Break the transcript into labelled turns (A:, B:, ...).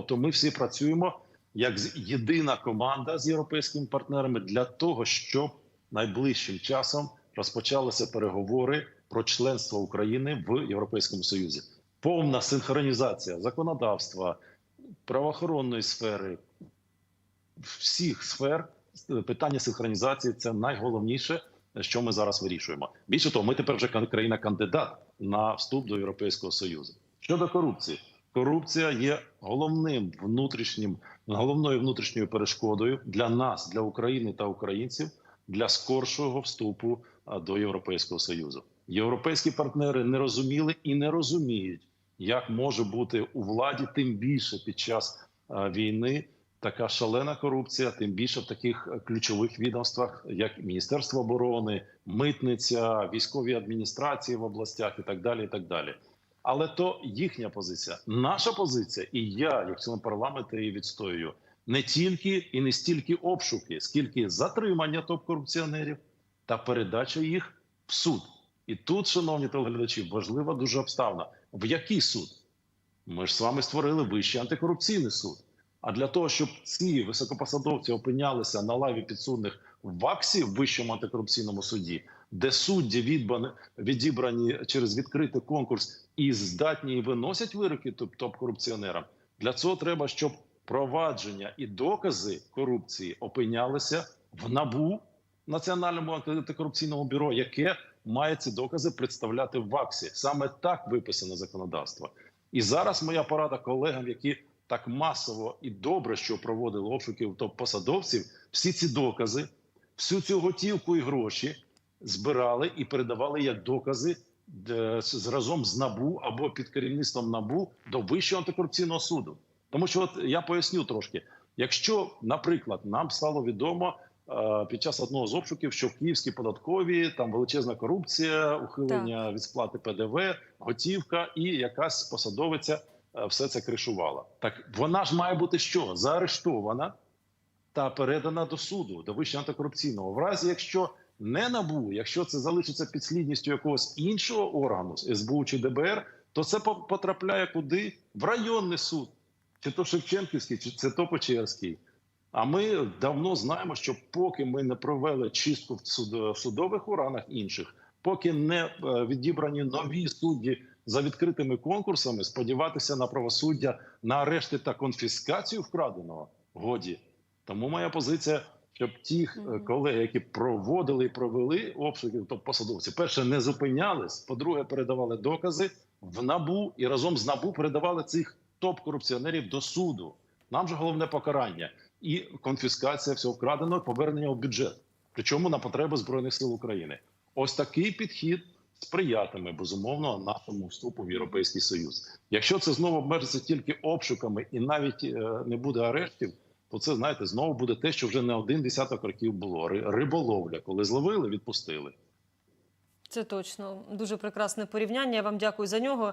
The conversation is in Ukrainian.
A: Тобто ми всі працюємо як єдина команда з європейськими партнерами для того, щоб найближчим часом розпочалися переговори про членство України в Європейському Союзі. Повна синхронізація законодавства, правоохоронної сфери, всіх сфер питання синхронізації це найголовніше, що ми зараз вирішуємо. Більше того, ми тепер вже кан- країна-кандидат на вступ до Європейського Союзу. Щодо корупції, корупція є головним внутрішнім, головною внутрішньою перешкодою для нас, для України та українців для скоршого вступу до Європейського Союзу. Європейські партнери не розуміли і не розуміють, як може бути у владі, тим більше під час війни така шалена корупція, тим більше в таких ключових відомствах, як Міністерство оборони, митниця, військові адміністрації в областях і так далі. І так далі. Але то їхня позиція. Наша позиція, і я, як член парламенту, її відстоюю не тільки і не стільки обшуки, скільки затримання топ-корупціонерів та передача їх в суд. І тут, шановні телеглядачі, важлива дуже обставина. В який суд? Ми ж з вами створили вищий антикорупційний суд. А для того, щоб ці високопосадовці опинялися на лаві підсудних в ВАКСі, в вищому антикорупційному суді, де судді відібрані через відкритий конкурс і здатні виносять вироки топ- топ-корупціонерам, для цього треба, щоб провадження і докази корупції опинялися в набу Національному антикорупційному бюро, яке має ці докази представляти в ВАКСі. Саме так виписано законодавство. І зараз моя порада колегам, які так масово і добре, що проводили обшуки у топ-посадовців, всі ці докази, всю цю готівку і гроші збирали і передавали як докази з- разом з набу або під керівництвом набу до вищого антикорупційного суду. Тому що, от я поясню трошки, якщо, наприклад, нам стало відомо е, під час одного з обшуків, що в Київській податковій там величезна корупція, ухилення від сплати ПДВ, готівка і якась посадовиця е, все це кришувала. Так вона ж має бути що? Заарештована та передана до суду, до Вищого антикорупційного. В разі, якщо не набу, якщо це залишиться підслідністю якогось іншого органу, СБУ чи ДБР, то це потрапляє куди? В районний суд, чи то Шевченківський, чи це то Печерський. А ми давно знаємо, що поки ми не провели чистку в судових органах інших, поки не е, відібрані нові судді за відкритими конкурсами, сподіватися на правосуддя, на арешти та конфіскацію вкраденого годі. Тому моя позиція, щоб ті е, колеги, які проводили і провели обшуки, тобто посадовці, перше не зупинялись, по-друге, передавали докази в набу і разом з набу передавали цих топ-корупціонерів до суду. Нам же головне покарання і конфіскація всього вкраденого, повернення в бюджет, причому на потреби збройних сил України. Ось такий підхід сприятиме безумовно нашому вступу в Європейський Союз. Якщо це знову обмежиться тільки обшуками і навіть е, не буде арештів, то це знаєте знову буде те, що вже не один десяток років було. Ри- Риболовля, коли зловили, відпустили.
B: Це точно дуже прекрасне порівняння. Я вам дякую за нього.